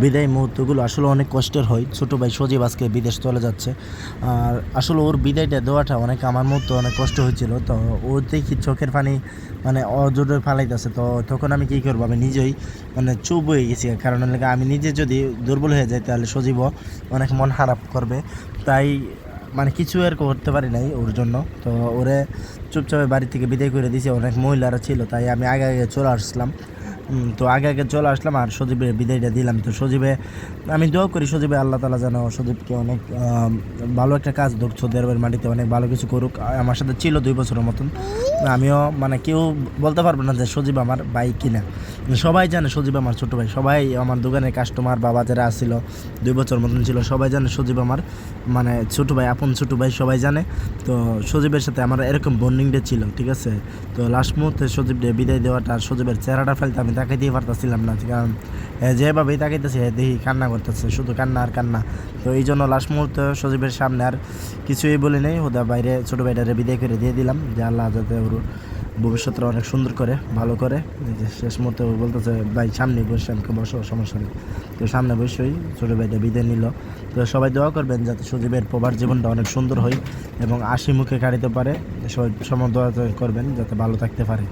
বিদায় মুহূর্তগুলো আসলে অনেক কষ্টের হয়। ছোটো ভাই সজীব আজকে বিদেশ চলে যাচ্ছে। আর আসলে ওর বিদায়টা দেওয়াটা অনেক আমার মতো অনেক কষ্ট হয়েছিল। তো ও দেখি চোখের পানি মানে অজোরে ফালাইতেছে। তো তখন আমি কী করব? আমি নিজেই মানে চুপ হয়ে গেছি। কারণ আমি নিজে যদি দুর্বল হয়ে যাই, তাহলে সজীবও অনেক মন খারাপ করবে। তাই মানে কিছু আর করতে পারি নাই ওর জন্য। তো ওরে চুপচাপে বাড়ি থেকে বিদায় করে দিয়েছে। অনেক মহিলারা ছিল। তাই আমি আগে আগে চলে আসলাম। তো আগে আগে চলে আসলাম আর সজীবের বিদায়টা দিলাম। তো সজীবে, আমি দোয়া করি সজীবে, আল্লাহ তালা যেন সজীবকে অনেক ভালো একটা কাজ ধরুক সৌদি আরবের মাটিতে অনেক ভালো কিছু করুক। আমার সাথে ছিল দুই বছরের মতন। আমিও মানে কেউ বলতে পারব না যে সজীব আমার বাইক কিনা। সবাই জানে সজীব আমার ছোটো ভাই, সবাই আমার দোকানের কাস্টমার বাবা যারা আসছিল দুই বছর মতন ছিল, সবাই জানে সজীব আমার মানে ছোটো ভাই, আপন ছোটো ভাই সবাই জানে। তো সজীবের সাথে আমার এরকম বন্ডিংটা ছিল, ঠিক আছে? তো লাস্ট মুহূর্তে সজীবকে বিদায় দেওয়াটা আর সজীবের চেহারাটা ফেলতে আমি তাকাইতেই পারতেছিলাম না, কারণ যেভাবেই তাকাইতেছে দেখি কান্না করতেছে, শুধু কান্না আর কান্না। তো এই জন্য লাস্ট মুহূর্তে সজীবের সামনে আর কিছুই বলি নেই ওদের বাইরে ছোটো ভাইটারে বিদায় করে দিয়ে দিলাম, যে আল্লাহ যাতে ওর ভবিষ্যৎটা অনেক সুন্দর করে, ভালো করে। শেষ মুহূর্তে বলতেছে, ভাই, সামনে বসে আমাকে বসো সমস্যা নেই। তো সামনে বসেই ছোটো ভাইটা বিদায় নিল। তো সবাই দোয়া করবেন যাতে সজীবের প্রবার জীবনটা অনেক সুন্দর হয় এবং আশি মুখে কাটিতে পারে। সবাই সময় দোয়া করবেন যাতে ভালো থাকতে পারে।